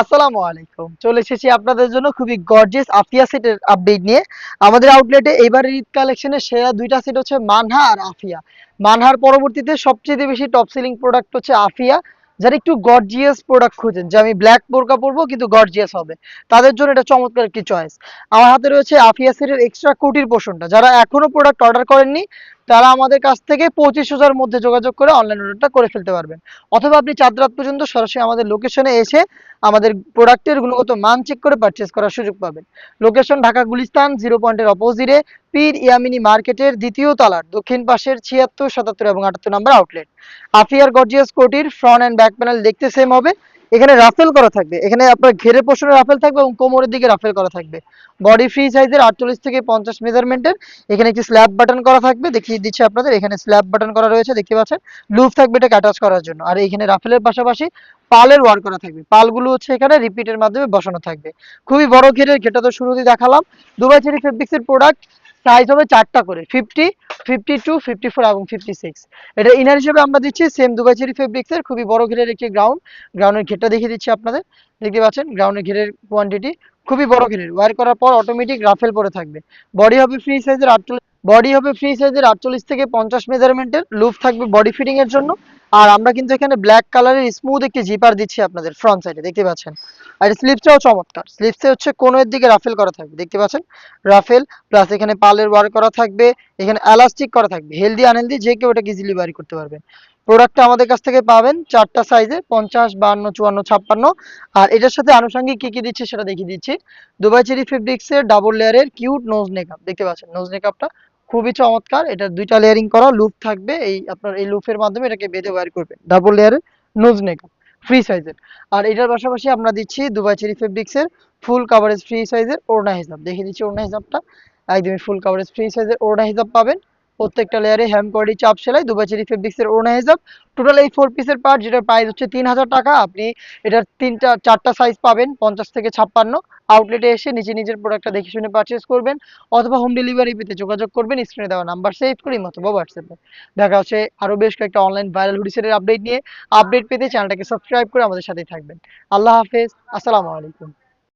আসসালামু আলাইকুম। চলে এসেছি আপনাদের জন্য খুবই গর্জিয়াস আফিয়া সেটের আপডেট নিয়ে। আমাদের আউটলেটে এবারের ঈদ কালেকশনের সেরা দুইটা সেট হচ্ছে মানহা আর আফিয়া মানহার পরবর্তীতে সবচেয়ে বেশি টপ সেলিং প্রোডাক্ট হচ্ছে আফিয়া যারা একটু গর্জিয়াস প্রোডাক্ট খুঁজেন, যে আমি ব্ল্যাক বোরকা পরবো কিন্তু গর্জিয়াস হবে। তাদের জন্য এটা চমৎকার একটি চয়েস আমার হাতে রয়েছে আফিয়া সেটের এক্সট্রা কোটির পোষণটা যারা এখনও প্রোডাক্ট অর্ডার করেননি তারা আমাদের কাছ থেকে পঁচিশ হাজার মধ্যে যোগাযোগ করে অনলাইন অর্ডারটা করে ফেলতে পারবেন। অথবা আপনি চাঁদ রাত পর্যন্ত সরাসরি আমাদের লোকেশনে এসে আমাদের প্রোডাক্টের গুণগত মান চেক করে পারচেস করার সুযোগ পাবেন। লোকেশন ঢাকা গুলিস্তান জিরো পয়েন্টের অপোজিটে পীর ইয়ামিনী মার্কেটের দ্বিতীয় তলার দক্ষিণ পাশের ছিয়াত্তর, সাতাত্তর এবং আটাত্তর নম্বর আউটলেট আফিয়ার গর্জিয়াস কোটির ফ্রন্ট অ্যান্ড ব্যাক প্যানেল দেখতে সেম হবে। এখানে রাফেল করা থাকবে। এখানে আপনার ঘেরের পোষণে রাফেল থাকবে এবং কোমরের দিকে রাফেল করা থাকবে। বডি ফ্রি সাইজের আটচল্লিশ থেকে পঞ্চাশ মেজারমেন্টের এখানে একটি স্ল্যাব বাটন করা থাকবে। দেখিয়ে দিচ্ছি আপনাদের, এখানে স্ল্যাব বাটন করা রয়েছে, দেখতে পাচ্ছেন? লুপ থাকবে এটা অ্যাটাচ করার জন্য। আর এখানে রাফেলের পাশাপাশি পালের ওয়ার করা থাকবে। পালগুলো হচ্ছে এখানে রিপিটের মাধ্যমে বসানো থাকবে। খুবই বড় ঘেরের ঘেটা তো শুরুতেই দেখালাম। দুবাই চেরি ফেব্রিক্সের প্রোডাক্ট সাইজ হবে চারটা করে fifty fifty two fifty four এবং ফিফটি সিক্স এটা ইনার হিসেবে আমরা দিচ্ছি সেম দুবাই চেরি ফেব্রিক্সের খুবই বড় ঘেরের একটি গ্রাউন্ড গ্রাউন্ডের ঘেরটা দেখিয়ে দিচ্ছি আপনাদের। দেখতে পাচ্ছেন গ্রাউন্ডের ঘেরের কোয়ান্টিটি খুবই বড় ঘেরের। ওয়ার করার পর অটোমেটিক রাফেল পরে থাকবে। বডি হবে ফ্রি সাইজের আটচল্লিশ বডি হবে ফ্রি সাইজের আটচল্লিশ থেকে পঞ্চাশ মেজারমেন্টের লুপ থাকবে বডি ফিটিং এর জন্য। আর আমরা কিন্তু এখানে ব্ল্যাক কালারের স্মুথ একটি জিপার দিচ্ছি আপনাদের ফ্রন্ট সাইডে দেখতে পাচ্ছেন? আর স্লিপসটাও চমৎকার। স্লিপসে হচ্ছে কোনোর দিকে রাফেল করা থাকবে, দেখতে পাচ্ছেন? রাফেল প্লাস এখানে পালের ওয়ার করা থাকবে, এখানে এলাস্টিক করা থাকবে হেলদি আনহেলদি যে কেউ এটাকে ইজিলি বাড়ি করতে পারবেন। প্রোডাক্টটা আমাদের কাছ থেকে পাবেন চারটা সাইজে পঞ্চাশ, বান্ন, চুয়ান্ন, ছাপ্পান্ন। আর এটার সাথে আনুষঙ্গিক কি কি দিচ্ছে সেটা দেখিয়ে দিচ্ছি। দুবাই চেরি ফেব্রিক্সের ডাবল লেয়ারের কিউট নোজ মেকআপ দেখতে পাচ্ছেন? নোজ মেকআপটা খুবই চমৎকার। এটা দুইটা লেয়ারিং করা লুপ থাকবে। এই আপনার এই লুপের মাধ্যমে এটাকে বেঁধে ওয়্যার করবে। ডাবল লেয়ারের নোজ নেক ফ্রি সাইজের আর এটার পাশাপাশি আমরা দিচ্ছি দুবাই চেরি ফেব্রিক্সের ফুল কাভারেজ ফ্রি সাইজের ওড়না হিসাব দেখিয়ে দিচ্ছি ওড়না হিসাবটা একদমই ফুল কাভারেজ ফ্রি সাইজের ওড়না হিসাব পাবেন। প্রত্যেকটা লেয়ারে হ্যাম কোয়ারি চাপ সেলাই দুবাই চেরি ফেব্রিক্সের ওড়না হিসাব। টোটাল এই ফোর পিসের পার্ট যেটার প্রাইস হচ্ছে তিন হাজার টাকা, আপনি এটার তিনটা, চারটা সাইজ পাবেন, পঞ্চাশ থেকে ছাপ্পান্ন। আউটলেটে এসে নিজে নিজের প্রোডাক্টটা দেখে শুনে পারচেস করবেন, অথবা হোম ডেলিভারি পেতে যোগাযোগ করবেন স্ক্রিনে দেওয়া নাম্বার সেভ করি অথবা হোয়াটসঅ্যাপে দেখা হচ্ছে আরও বেশ কয়েকটা অনলাইন ভাইরাল হুডিসের আপডেট নিয়ে। আপডেট পেতে চ্যানেলটাকে সাবস্ক্রাইব করে আমাদের সাথেই থাকবেন। আল্লাহ হাফেজ, আসসালামু আলাইকুম।